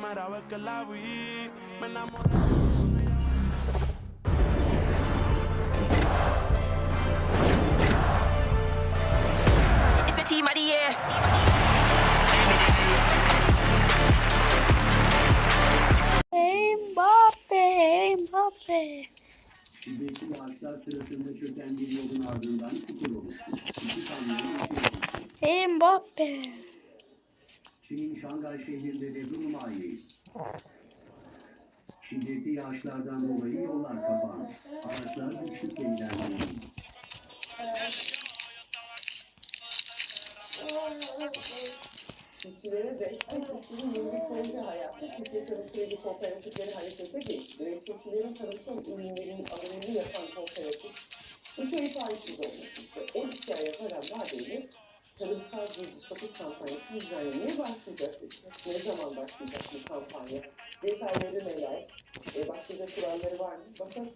Primera vez que la vi, me enamoré. It's the team of the year. Mbappe, Mbappe. Şiddetli yağışlar sırasında çöken bir yolun ardından çukur oluştu. Düştü. Mbappe. Çin'in Şangay şehrinde de durum aynı. Şiddetli yağışlardan dolayı yollar kapandı. Araçlar güçlükle ilerliyor. Çiftçilere destek için milli proje hayatı Türkiye Tarım Kredi Kooperatifleri harekete geçti ve çiftçilerin tarımsal ürünlerin alımını yapan kooperatif üç ay faizsiz üzere 12 aya varan vadeli tarımsal bir satış kampanyası düzenlemeye başlayacak. Ne zaman başlayacak bu kampanya? Detayları neler? E, başlıca kuralları var mı? Bakın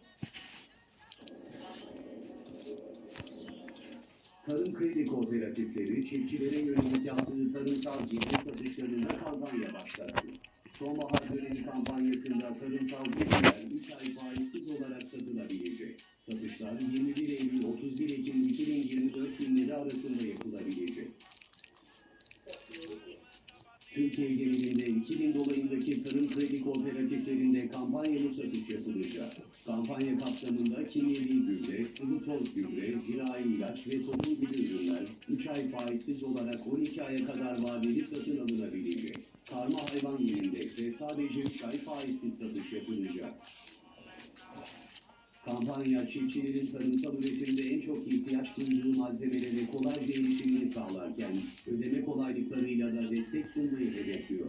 Tarım kredi kooperatifleri çiftçilere yönelik yaptığı tarımsal ciddi satışlarında kampanya başlattı. Sonbahar dönemi kampanyasında tarımsal ürünler 3 ay faizsiz olarak satılabilecek. Türkiye genelinde 2000 dolayındaki tarım kredi kooperatiflerinde kampanyalı satış yapılacak. Kampanya kapsamında kimyevi gübre, sıvı toz gübre, zirai ilaç ve tohum gibi ürünler 3 ay faizsiz olarak 12 aya kadar vadeli satın alınabilecek. Karma hayvan yerinde ise sadece 3 ay faizsiz satış yapılacak. Kampanya çiftçilerin tarımsal üretimde en çok ihtiyaç duyduğu malzemelere kolayca erişimini sağlarken ödeme kolaylıklarıyla da destek sunmayı hedefliyor.